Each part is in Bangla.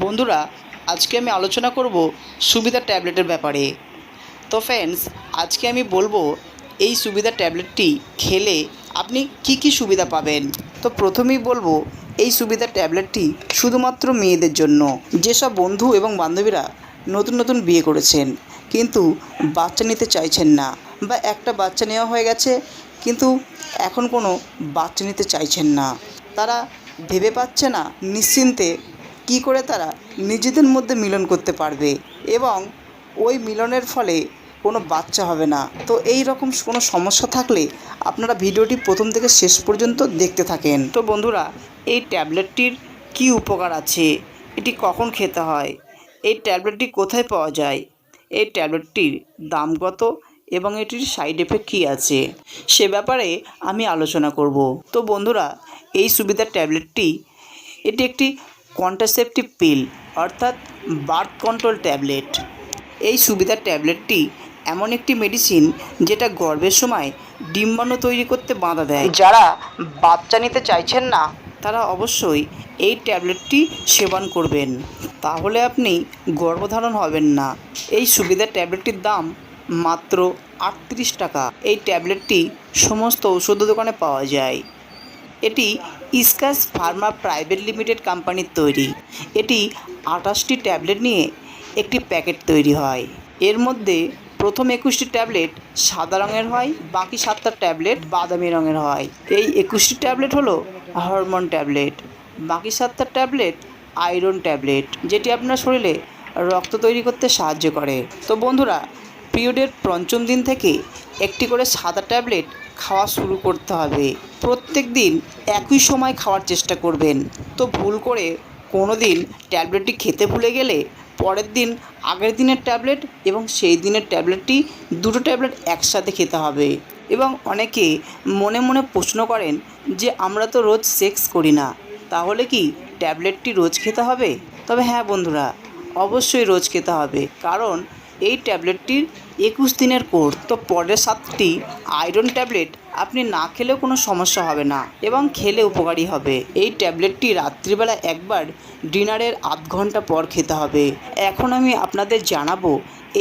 বন্ধুরা, আজকে আমি আলোচনা করব সুবিধা ট্যাবলেটের ব্যাপারে। তো ফ্রেন্ডস আজকে আমি বলব এই সুবিধা ট্যাবলেটটি খেলে আপনি কি কি সুবিধা পাবেন। তো প্রথমেই বলব, এই সুবিধা ট্যাবলেটটি শুধুমাত্র মেয়েদের জন্য, যেসব বন্ধু এবং বান্ধবীরা নতুন নতুন বিয়ে করেছেন, কিন্তু বাচ্চা নিতে চাইছেন না বা একটা বাচ্চা নেওয়া হয়ে গেছে, কিন্তু এখন কোনো বাচ্চা নিতে চাইছেন না। তারা ভেবে পাচ্ছে না, নিশ্চিন্তে কি করে তারা নিজেদের মধ্যে মিলন করতে পারবে? এবং ওই মিলনের ফলে কোনো বাচ্চা হবে না। তো এই রকম কোনো সমস্যা থাকলে আপনারা ভিডিওটি প্রথম থেকে শেষ পর্যন্ত দেখতে থাকেন। তো বন্ধুরা, এই ট্যাবলেটটির কি উপকার আছে? এটি কখন খেতে হয়? এই ট্যাবলেটটি কোথায় পাওয়া যায়? এই ট্যাবলেটটির দাম কত? এবং এটির সাইড এফেক্ট কী আছে? সে ব্যাপারে আমি আলোচনা করব। তো বন্ধুরা, এই সুবিধার ট্যাবলেটটি, এটি একটি কন্ট্রাসেপটিভ পিল অর্থাৎ বার্থ কন্ট্রোল ট্যাবলেট এই সুবিধার ট্যাবলেটটি এমন একটি মেডিসিন যেটা গর্ভের সময় ডিম্বাণু তৈরি করতে বাধা দেয়। যারা বাচ্চা নিতে চাইছেন না, তারা অবশ্যই এই ট্যাবলেটটি সেবন করবেন। তাহলে আপনি গর্ভধারণ হবেন না। এই সুবিধার ট্যাবলেটটির দাম মাত্র আটত্রিশ টাকা। এই ট্যাবলেটটি সমস্ত ঔষধ দোকানে পাওয়া যায়। এটি ইস্কাস ফার্মা প্রাইভেট লিমিটেড কোম্পানির তৈরি। এটি আঠাশটি ট্যাবলেট নিয়ে একটি প্যাকেট তৈরি হয়। এর মধ্যে প্রথম একুশটি ট্যাবলেট সাদা রঙের হয়, বাকি সাতটা ট্যাবলেট বাদামি রঙের হয়। এই একুশটি ট্যাবলেট হলো হরমোন ট্যাবলেট, বাকি সাতটা ট্যাবলেট আয়রন ট্যাবলেট, যেটি আপনার শরীরে রক্ত তৈরি করতে সাহায্য করে। তো বন্ধুরা, পিরিয়ডের পঞ্চম দিন থেকে একটি করে সাদা ট্যাবলেট খাওয়া শুরু করতে হবে। প্রত্যেক দিন একই সময় খাওয়ার চেষ্টা করবেন। তো ভুল করে কোনো দিন ট্যাবলেটটি খেতে ভুলে গেলে পরের দিন আগের দিনের ট্যাবলেট এবং সেই দিনের ট্যাবলেটটি দুটো ট্যাবলেট একসাথে খেতে হবে। এবং অনেকে মনে মনে প্রশ্ন করেন যে, আমরা তো রোজ সেক্স করি না, তাহলে কি ট্যাবলেটটি রোজ খেতে হবে? তবে হ্যাঁ বন্ধুরা, অবশ্যই রোজ খেতে হবে। কারণ এই ট্যাবলেটটির একুশ দিনের কোর্স। তো পরের সাতটি আয়রন ট্যাবলেট আপনি না খেলেও কোনো সমস্যা হবে না এবং খেলে উপকারী হবে। এই ট্যাবলেটটি রাত্রিবেলা একবার ডিনারের আধ ঘণ্টা পর খেতে হবে। এখন আমি আপনাদের জানাব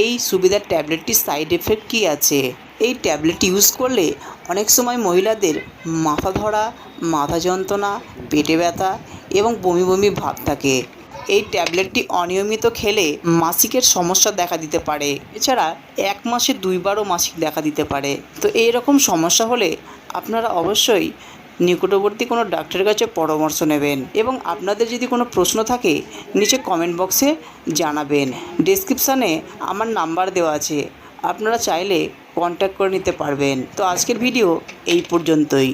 এই সুবিধার ট্যাবলেটটির সাইড এফেক্ট কী আছে। এই ট্যাবলেট ইউজ করলে অনেক সময় মহিলাদের মাথা ধরা, মাথা যন্ত্রণা, পেটে ব্যথা এবং বমি বমি ভাব থাকে। এই ট্যাবলেটটি অনিয়মিত খেলে মাসিকের সমস্যা দেখা দিতে পারে। এছাড়া এক মাসে দুইবারও মাসিক দেখা দিতে পারে। তো এই রকম সমস্যা হলে আপনারা অবশ্যই নিকটবর্তী কোনো ডাক্তারের কাছে পরামর্শ নেবেন এবং আপনাদের যদি কোনো প্রশ্ন থাকে, নিচে কমেন্ট বক্সে জানাবেন। ডেসক্রিপশানে আমার নাম্বার দেওয়া আছে। আপনারা চাইলে কন্ট্যাক্ট করে নিতে পারবেন। তো আজকের ভিডিও এই পর্যন্তই।